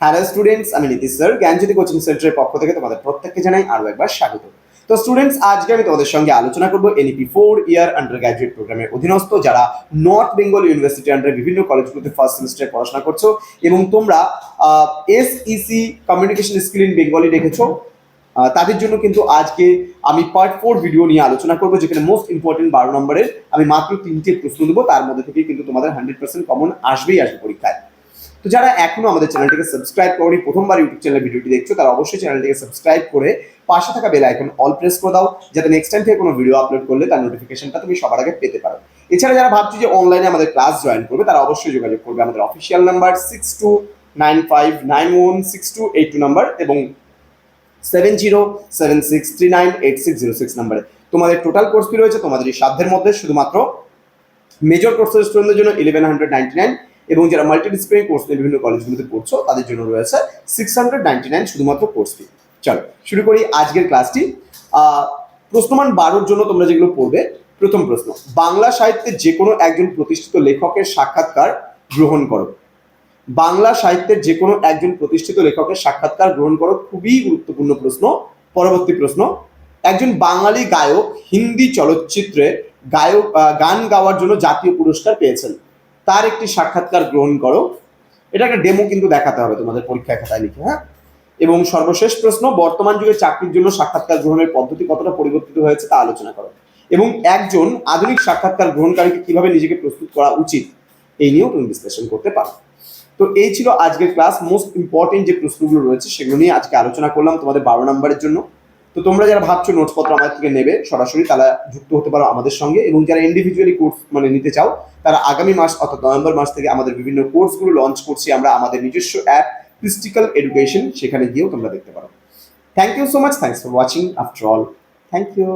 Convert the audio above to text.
Hello students আমি Nitish sir জ্ঞানজ্যোতি coaching সেন্টারের পক্ষ থেকে তোমাদের প্রত্যেককে জানাই আরও একবার স্বাগত। তো স্টুডেন্টস আজকে আমি তোমাদের সঙ্গে আলোচনা করব NEP four year undergraduate প্রোগ্রামের অধীনস্থ যারা নর্থ বেঙ্গল ইউনিভার্সিটি আন্ডার বিভিন্ন কলেজগুলোতে ফার্স্ট সেমিস্টারে পড়াশোনা করছ এবং তোমরা SEC communication skill in Bengali রেখেছো তাদের জন্য কিন্তু আজকে আমি পার্ট ফোর ভিডিও নিয়ে আলোচনা করব, যেখানে মোস্ট ইম্পর্টেন্ট বারো নম্বরের আমি মাত্র তিনটে প্রশ্ন দেবো। তার মধ্যে থেকে কিন্তু তোমাদের হান্ড্রেড পার্সেন্ট কমন আসবেই আসবে পরীক্ষায়। তো যারা এখনও আমাদের চ্যানেলটিকে সাবস্ক্রাইব করনি, প্রথমবার ইউটিউব চ্যানেল ভিডিওটি দেখছ, তারা অবশ্যই চ্যানেলটিকে সাবস্ক্রাইব করে পাশে থাকা বেল আইকন অল প্রেস করে দাও, যাতে নেক্সট টাইম থেকে কোনো ভিডিও আপলোড করলে তার নোটিফিকেশনটা তুমি সবার আগে পেতে পারো। এছাড়া যারা ভাবছ যে অনলাইনে আমাদের ক্লাস জয়েন করবে, তারা অবশ্যই যোগাযোগ করবে আমাদের official number six two nine five nine one six two eight two number এবং seven zero seven six three nine eight six zero six নাম্বারে তোমাদের টোটাল কোর্স ফি রয়েছে তোমাদের এই সাধ্যের মধ্যে, শুধুমাত্র মেজর কোর্সের স্টুডেন্টদের জন্য ইলেভেন হান্ড্রেড নাইনটি নাইন এবং যারা মাল্টি ডিসিপ্লিন কোর্স নিয়ে বিভিন্ন কলেজগুলোতে পড়ছো, তাদের জন্য রয়েছে সিক্স হান্ড্রেড নাইনটি নাইন শুধুমাত্র কোর্স ফি চলো, শুরু করি আজকের ক্লাসটি প্রশ্নমান বারোর জন্য তোমরা যেগুলো পড়বে, প্রথম প্রশ্ন, বাংলা সাহিত্যে যে কোনো একজন প্রতিষ্ঠিত লেখকের সাক্ষাৎকার গ্রহণ করো। বাংলা সাহিত্যের যে কোনো একজন প্রতিষ্ঠিত লেখকের সাক্ষাৎকার গ্রহণ করো, খুবই গুরুত্বপূর্ণ প্রশ্ন। পরবর্তী প্রশ্ন, একজন বাঙালি গায়ক হিন্দি চলচ্চিত্রে গায়ক গান গাওয়ার জন্য জাতীয় পুরস্কার পেয়েছেন। তার একটি সাক্ষাৎকার গ্রহণ করো। এটা একটা ডেমো কিন্তু দেখাতে হবে তোমাদের পরীক্ষা খাতায় লিখে হ্যাঁ? এবং সর্বশেষ প্রশ্ন, বর্তমান যুগে চাকরির জন্য সাক্ষাৎকার গ্রহণের পদ্ধতি কতটা পরিবর্তিত হয়েছে তা আলোচনা করো। এবং একজন আধুনিক সাক্ষাৎকার গ্রহণকারীকে কীভাবে নিজেকে প্রস্তুত করা উচিত, এই নিয়েও তুমি বিশ্লেষণ করতে পারো। তো এই ছিল আজকের ক্লাস। মোস্ট ইম্পর্টেন্ট যে প্রশ্নগুলো রয়েছে সেগুলো নিয়ে আজকে আলোচনা করলাম তোমাদের বারো নম্বরের জন্য। তো তোমরা যারা ভাবছ নোটসপত্র আমাদের থেকে নেবে সরাসরি, তারা যুক্ত হতে পারো আমাদের সঙ্গে এবং যারা ইন্ডিভিজুয়ালি কোর্স মানে নিতে চাও, তারা আগামী মাস অর্থাৎ নভেম্বর মাস থেকে আমাদের বিভিন্ন কোর্সগুলো লঞ্চ করছি আমরা আমাদের নিজস্ব অ্যাপ ক্রিস্টিক্যাল এডুকেশন সেখানে গিয়েও তোমরা দেখতে পারো। Thank you so much thanks for watching after all thank you